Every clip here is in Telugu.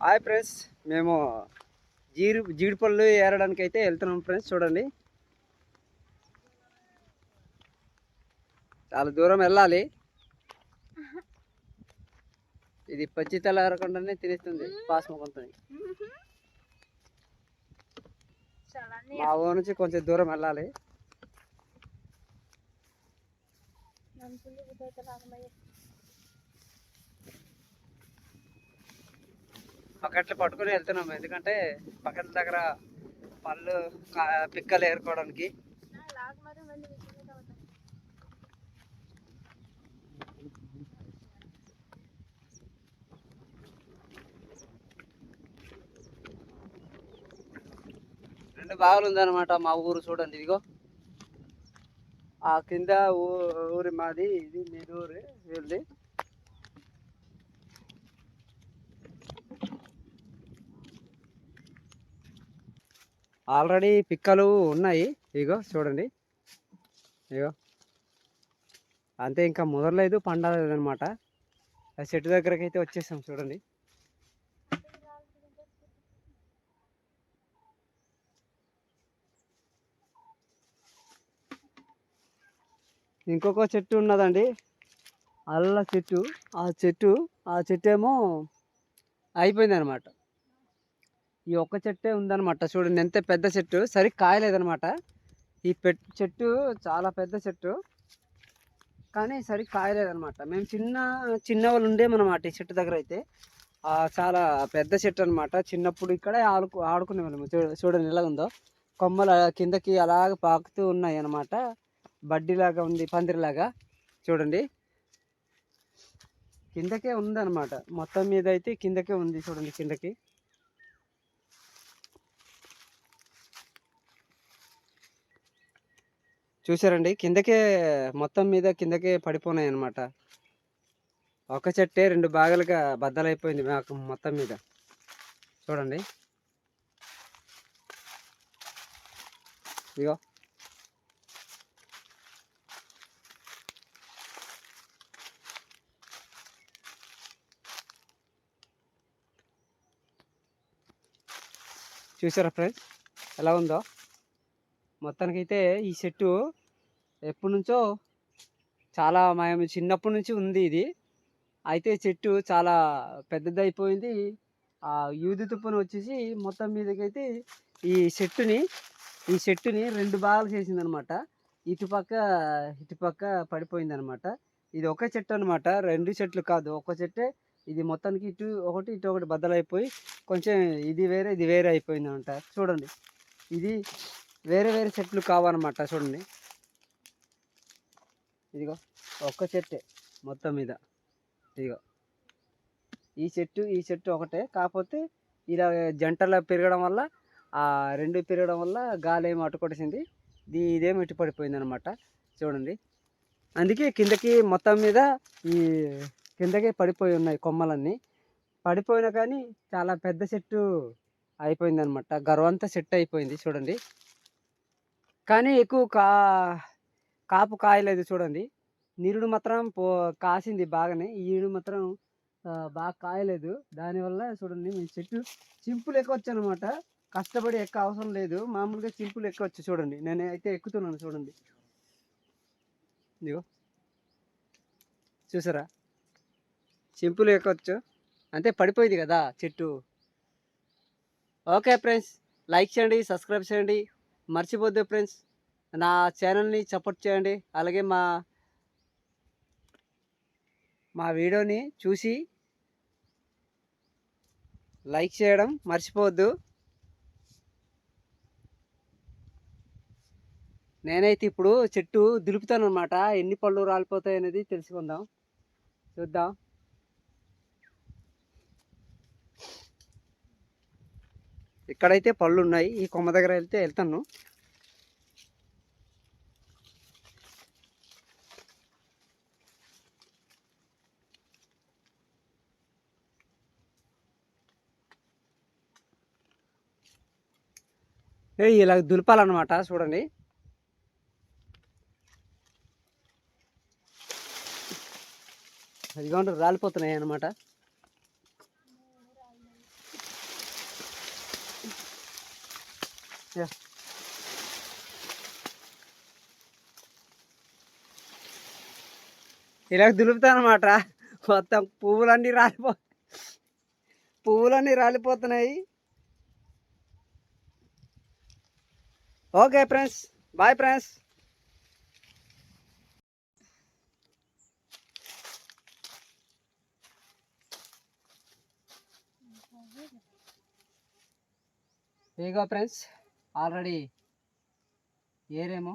హాయ్ ఫ్రెండ్స్ మేము జీడి జీడిపళ్ళు ఏరడానికి అయితే వెళ్తున్నాం ఫ్రెండ్స్ చూడండి. చాలా దూరం వెళ్ళాలి. ఇది పచ్చి తెల్ల ఏరకుండానే తినేస్తుంది పాసమకుంటుంది మా ఊరు నుంచి కొంచెం దూరం వెళ్ళాలి. బకెట్లు పట్టుకొని వెళ్తున్నాం ఎందుకంటే బకెట్ల దగ్గర పళ్ళు పిక్కలు ఏరుకోవడానికి. రెండు బావులు ఉందన్నమాట మా ఊరు చూడండి ఇదిగో. ఆ కింద ఊ- ఊరి మాది ఇది మీ ఊరు ఆల్రెడీ పిక్కలు ఉన్నాయి. ఇగో చూడండి. ఇగో. అంతే ఇంకా ముదరలేదు పండలేదు అనమాట ఆ చెట్టు దగ్గరకి అయితే వచ్చేసాం చూడండి. ఇంకొక చెట్టు ఉన్నదండి. అల్ల చెట్టు. ఆ చెట్టు ఆ చెట్టు ఏమో అయిపోయింది అనమాట ఈ ఒక్క చెట్టే ఉందన్నమాట చూడండి ఎంత పెద్ద చెట్టు. సరి కాయలేదనమాట ఈ పెట్ చెట్టు చాలా పెద్ద చెట్టు. కానీ సరి కాయలేదనమాట మేము చిన్న చిన్న వాళ్ళు ఉండేమన్నమాట ఈ చెట్టు దగ్గర అయితే. చాలా పెద్ద చెట్టు అనమాట చిన్నప్పుడు ఇక్కడే ఆడుకు ఆడుకునే వాళ్ళము. చూడండి ఎలా ఉందో. కొమ్మలు కిందకి అలాగ పాకుతూ ఉన్నాయి అనమాట బడ్డీలాగా ఉంది పందిరిలాగా. చూడండి. కిందకే ఉందన్నమాట. మొత్తం మీద అయితే కిందకే ఉంది చూడండి కిందకి. చూసారండి. కిందకే మొత్తం మీద కిందకే పడిపోయినాయి అనమాట ఒక చెట్టే రెండు భాగాలుగా బద్దలైపోయింది మాకు మొత్తం మీద. చూడండి. ఇగో చూసారా ఫ్రెండ్స్? ఎలా ఉందో? మొత్తానికైతే ఈ చెట్టు ఎప్పటి నుంచో చాలా మేము చిన్నప్పటి నుంచి ఉంది ఇది. అయితే చెట్టు చాలా పెద్దదైపోయింది. ఆ యూది తుప్పను వచ్చేసి మొత్తం మీదకైతే ఈ చెట్టుని ఈ చెట్టుని రెండు భాగాలు చేసింది అనమాట ఇటుపక్క ఇటుపక్క పడిపోయిందనమాట. ఇది ఒక చెట్టు అనమాట. రెండు చెట్లు కాదు ఒక చెట్టే. ఇది మొత్తానికి ఇటు ఒకటి ఇటు ఒకటి బద్దలైపోయి కొంచెం ఇది వేరే ఇది వేరే అయిపోయింది అనమాట చూడండి. ఇది వేరే వేరే చెట్లు కావన్నమాట చూడండి. ఇదిగో ఒక్క చెట్టే మొత్తం మీద. ఇదిగో. ఈ చెట్టు ఈ చెట్టు ఒకటే. కాకపోతే ఇలా జంటలా పెరగడం వల్ల ఆ రెండు పెరగడం వల్ల గాలి ఏమో అట్టుకొట్టేసింది ఇది ఇదేమో ఇటు పడిపోయింది అనమాట చూడండి. అందుకే కిందకి మొత్తం మీద ఈ కిందకే పడిపోయి ఉన్నాయి కొమ్మలన్నీ. పడిపోయినా కానీ చాలా పెద్ద చెట్టు అయిపోయింది అనమాట గర్వంతా సెట్ అయిపోయింది చూడండి. కానీ ఎక్కువ కా కాపు కాయలేదు చూడండి. నిరుడు మాత్రం పో కాసింది బాగానే. ఈడు మాత్రం బాగా కాయలేదు. దానివల్ల చూడండి మీ చెట్టు చింపులు ఎక్కవచ్చు అనమాట కష్టపడి ఎక్క అవసరం లేదు. మామూలుగా చింపులు ఎక్కవచ్చు చూడండి. నేను అయితే ఎక్కుతున్నాను చూడండి. ఇదిగో. చూసారా? చింపులు ఎక్కవచ్చు అంతే పడిపోయింది కదా చెట్టు. Okay friends. లైక్ చేయండి సబ్స్క్రైబ్ చేయండి. మర్చిపోద్దు ఫ్రెండ్స్. నా ఛానల్ని సపోర్ట్ చేయండి. అలాగే మా మా వీడియోని చూసి లైక్ చేయడం మర్చిపోవద్దు. నేనైతే ఇప్పుడు చెట్టు దులుపుతాను అనమాట ఎన్ని పళ్ళు రాలిపోతాయి అనేది తెలుసుకుందాం. చూద్దాం. ఇక్కడైతే పళ్ళు ఉన్నాయి. ఈ కొమ్మ దగ్గర వెళ్తే వెళ్తాను. ఇలా దులపాలన్నమాట చూడండి. అది కాకుండా రాలిపోతున్నాయి అనమాట ఇలా దులుపుతానమాట మొత్తం పువ్వులన్నీ రాలిపో పువ్వులన్నీ రాలిపోతున్నాయి. Okay friends. Bye friends. ఇదిగో ఫ్రెండ్స్ ఆల్రెడీ ఏరేమో.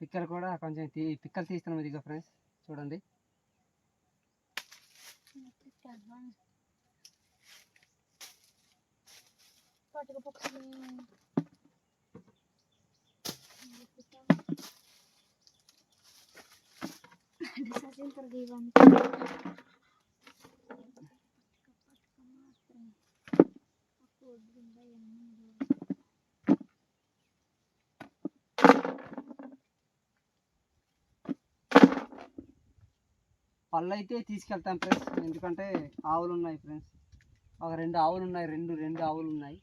పిక్కలు కూడా కొంచెం తీ పిక్కలు తీస్తున్నాం ఇదిగో ఫ్రెండ్స్ చూడండి. పళ్ళు అయితే తీసుకెళ్తాం ఫ్రెండ్స్. ఎందుకంటే ఆవులు ఉన్నాయి ఫ్రెండ్స్. ఒక రెండు ఆవులు ఉన్నాయి రెండు రెండు ఆవులు ఉన్నాయి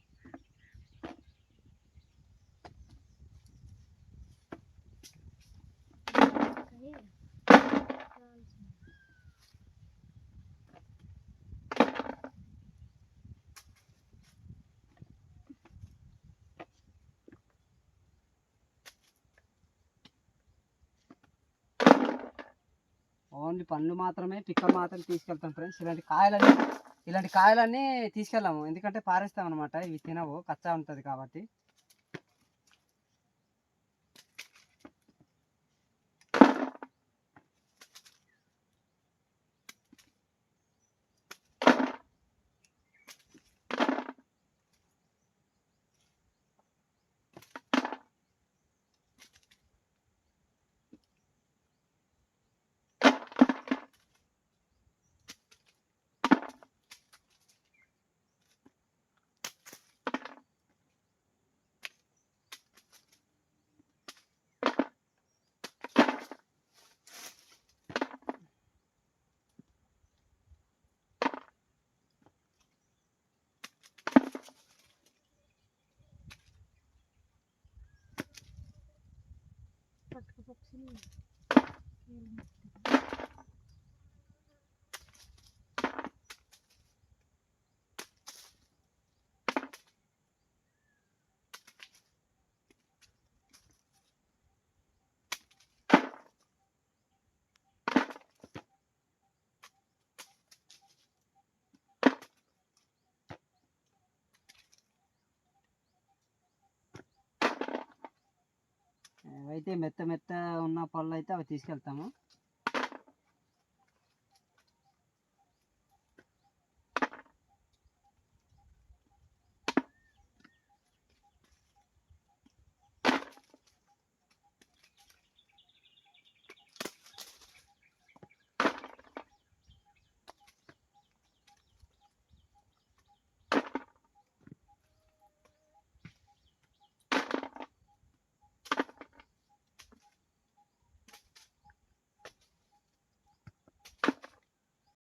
ఓన్లీ పండ్లు మాత్రమే పిక్క మాత్రం తీసుకెళ్తాం ఫ్రెండ్స్ ఇలాంటి కాయలన్నీ ఇలాంటి కాయలన్నీ తీసుకెళ్ళాము. ఎందుకంటే పారేస్తాం అనమాట ఇవి తినవు కచ్చా ఉంటుంది కాబట్టి. acho que eu vou cozinhar. అయితే మెత్త మెత్త ఉన్న పళ్ళు అయితే అవి తీసుకెళ్తాము.